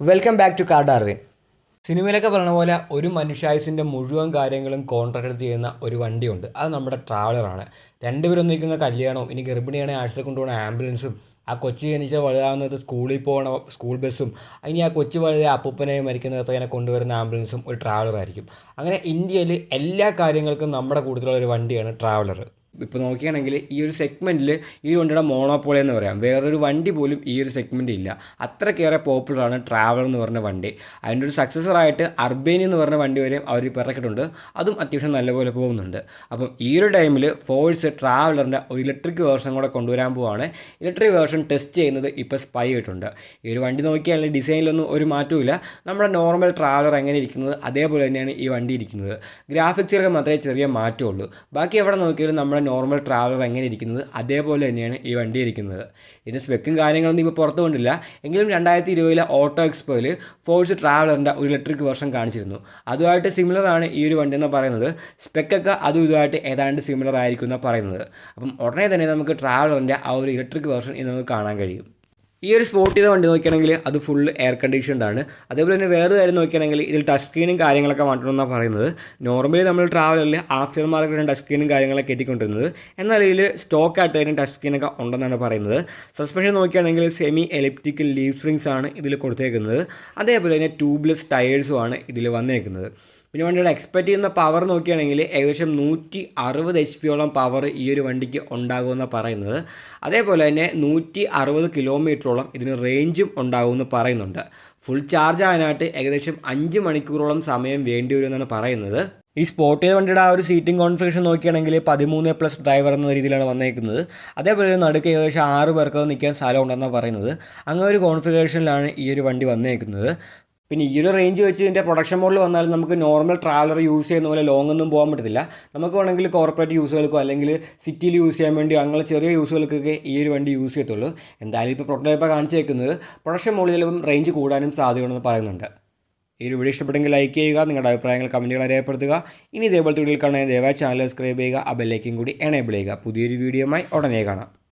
Welcome back to car Darwin സിനിമയിലൊക്കെ പറഞ്ഞ പോലെ ഒരു മനുഷ്യായുസിന്റെ മുഴുവൻ കാര്യങ്ങളും കോൺട്രാക്ട് ചെയ്യുന്ന ഒരു വണ്ടിയുണ്ട്. അത് നമ്മുടെ ട്രാവലറാണ് രണ്ടുപേരും നിൽക്കുന്ന കല്യാണവും ഇനി ഗർഭിണിയാണ് ആഴ്ച കൊണ്ടുപോകുന്ന ആംബുലൻസും ആ കൊച്ചു ജനിച്ച വലുതാവുന്നത് സ്കൂളിൽ പോകണ സ്കൂൾ ബസ്സും ഇനി ആ കൊച്ചു വലുതെ അപ്പൂപ്പനെ മരിക്കുന്നിടത്ത് ഇങ്ങനെ കൊണ്ടുവരുന്ന ആംബുലൻസും ഒരു ട്രാവലറായിരിക്കും അങ്ങനെ ഇന്ത്യയിൽ എല്ലാ കാര്യങ്ങൾക്കും നമ്മുടെ കൂട്ടത്തിലുള്ള ഒരു വണ്ടിയാണ് ട്രാവലർ ഇപ്പോൾ നോക്കുകയാണെങ്കിൽ ഈ ഒരു സെഗ്മെന്റിൽ ഈ വണ്ടിയുടെ മോണോപോളി എന്ന് പറയാം. വേറൊരു വണ്ടി പോലും ഈ ഒരു സെഗ്മെന്റ് ഇല്ല. അത്രയ്ക്കേറെ പോപ്പുലറാണ് ട്രാവലർ എന്ന് പറഞ്ഞ വണ്ടി. അതിന്റെ ഒരു സക്സസറായിട്ട് അർബേനി എന്ന് പറഞ്ഞ വണ്ടി വരെയും അവർ ഇറക്കിയിട്ടുണ്ട് അതും അത്യാവശ്യം നല്ലപോലെ പോകുന്നുണ്ട്. അപ്പം ഈ ഒരു ടൈമിൽ ഫോഴ്സ് ട്രാവലറിന്റെ ഒരു ഇലക്ട്രിക് വേർഷൻ കൂടെ കൊണ്ടുവരാൻ പോവാണ്. ഇലക്ട്രിക് വേർഷൻ ടെസ്റ്റ് ചെയ്യുന്നത് ഇപ്പോൾ സ്പൈ ആയിട്ടുണ്ട്. ഈ ഒരു വണ്ടി നോക്കിയാണെങ്കിൽ ഡിസൈനിലൊന്നും ഒരു മാറ്റവും നമ്മുടെ നോർമൽ ട്രാവലർ എങ്ങനെ ഇരിക്കുന്നത് അതേപോലെ തന്നെയാണ് ഈ വണ്ടി ഇരിക്കുന്നത്. ഗ്രാഫിക്സിലൊക്കെ മാത്രമേ ചെറിയ മാറ്റമുള്ളൂ ബാക്കി എവിടെ നോക്കിയാലും നമ്മുടെ നോർമൽ ട്രാവലർ എങ്ങനെ ഇരിക്കുന്നത് അതേപോലെ തന്നെയാണ് ഈ വണ്ടി ഇരിക്കുന്നത്. ഇതിന്റെ സ്പെക്കും കാര്യങ്ങളൊന്നും ഇപ്പോൾ പുറത്തു കൊണ്ടില്ല. എങ്കിലും രണ്ടായിരത്തി ഇരുപതിലെ ഓട്ടോ എക്സ്പോയിൽ ഫോഴ്സ് ട്രാവലറിന്റെ ഒരു ഇലക്ട്രിക് വേർഷൻ കാണിച്ചിരുന്നു. അതുമായിട്ട് സിമിലർ ആണ് ഈ ഒരു വണ്ടി എന്ന് പറയുന്നത്. സ്പെക്കൊക്കെ അതും ഇതുമായിട്ട് ഏതാണ്ട് സിമിലർ ആയിരിക്കും എന്നാണ് പറയുന്നത്. അപ്പം ഉടനെ തന്നെ നമുക്ക് ട്രാവലറിന്റെ ആ ഒരു ഇലക്ട്രിക് വേർഷൻ ഇന്ന് നമുക്ക് കാണാൻ കഴിയും. ഈ ഒരു സ്പോട്ട് ചെയ്ത വണ്ടി നോക്കുകയാണെങ്കിൽ അത് ഫുൾ എയർ കണ്ടീഷൻഡ് ആണ്. അതേപോലെ തന്നെ വേറെ കാര്യം നോക്കുകയാണെങ്കിൽ ഇതിൽ ടച്ച് സ്ക്രീനും കാര്യങ്ങളൊക്കെ മാറ്റണമെന്നാണ് പറയുന്നത്. നോർമലി നമ്മൾ ട്രാവലറിൽ ആഫ്റ്റർ മാർക്കറ്റ് ടച്ച് സ്ക്രീനും കാര്യങ്ങളൊക്കെ എത്തിക്കൊണ്ടിരുന്നത് എന്നാൽ ഇതിൽ സ്റ്റോക്ക് ആയിട്ട് തന്നെ ടച്ച് സ്ക്രീനൊക്കെ ഉണ്ടെന്നാണ് പറയുന്നത്. സസ്പെൻഷൻ നോക്കുകയാണെങ്കിൽ സെമി എലിപ്റ്റിക്കൽ ലീഫ് സ്പ്രിങ്സ് ആണ് ഇതിൽ കൊടുത്തേക്കുന്നത്. അതേപോലെ തന്നെ ട്യൂബ്ലെസ് ടയേഴ്സും ആണ് ഇതിൽ വന്നേക്കുന്നത്. പിന്നെ വണ്ടിയുടെ എക്സ്പെക്ട് ചെയ്യുന്ന പവർ നോക്കുകയാണെങ്കിൽ ഏകദേശം നൂറ്റി അറുപത് എച്ച് പിയോളം പവർ ഈ ഒരു വണ്ടിക്ക് ഉണ്ടാകുമെന്ന് പറയുന്നത്. അതേപോലെ തന്നെ നൂറ്റി അറുപത് കിലോമീറ്ററോളം ഇതിന് റേഞ്ചും ഉണ്ടാകുമെന്ന് പറയുന്നുണ്ട്. ഫുൾ ചാർജ് ആകാനായിട്ട് ഏകദേശം അഞ്ച് മണിക്കൂറോളം സമയം വേണ്ടി വരുമെന്നാണ് പറയുന്നത്. ഈ സ്പോർട്ട് വണ്ടിയുടെ ആ ഒരു സീറ്റിംഗ് കോൺഫിഗറേഷൻ നോക്കുകയാണെങ്കിൽ പതിമൂന്ന് പ്ലസ് ഡ്രൈവർ എന്ന രീതിയിലാണ് വന്നേക്കുന്നത്. അതേപോലെ നടുക്ക് ഏകദേശം ആറ് പേർക്ക് നിൽക്കാൻ സ്ഥലം ഉണ്ടെന്നാണ് പറയുന്നത്. അങ്ങനെ ഒരു കോൺഫിഗറേഷനിലാണ് ഈ ഒരു വണ്ടി വന്നേക്കുന്നത്. പിന്നെ ഈ ഒരു റേഞ്ച് വെച്ച് ഇതിന്റെ പ്രൊഡക്ഷൻ മോഡൽ വന്നാലും നമുക്ക് നോർമൽ ട്രാവലർ യൂസ് ചെയ്യുന്ന പോലെ ലോങ് ഒന്നും പോകാൻ പറ്റത്തില്ല. നമുക്ക് വേണമെങ്കിൽ കോർപ്പറേറ്റ് യൂസുകൾക്കോ അല്ലെങ്കിൽ സിറ്റിയിൽ യൂസ് ചെയ്യാൻ വേണ്ടി അങ്ങനെ ചെറിയ യൂസുകൾക്കൊക്കെ ഈ ഒരു വണ്ടി യൂസ് ചെയ്യത്തുള്ളൂ. എന്തായാലും ഇപ്പോൾ പ്രൊട്ടോടൈപ്പ് കാണിച്ചു വെക്കുന്നത് പ്രൊഡക്ഷൻ മോഡൽ ചിലപ്പം റേഞ്ച് കൂടാനും സാധ്യതയുണ്ടെന്ന് പറയുന്നുണ്ട്. ഈ ഒരു വീഡിയോ ഇഷ്ടപ്പെട്ടെങ്കിൽ ലൈക്ക് ചെയ്യുക നിങ്ങളുടെ അഭിപ്രായങ്ങൾ കമന്റുകൾ രേഖപ്പെടുത്തുക ഇനി ഇതേപോലത്തെ വീഡിയോയിൽ കാണാൻ ദയവായി ചാനൽ സബ്സ്ക്രൈബ് ചെയ്യുക ആ ബെല്ലൈക്കും കൂടി എനേബിൾ ചെയ്യുക. പുതിയൊരു വീഡിയോയുമായി ഉടനെ കാണാം.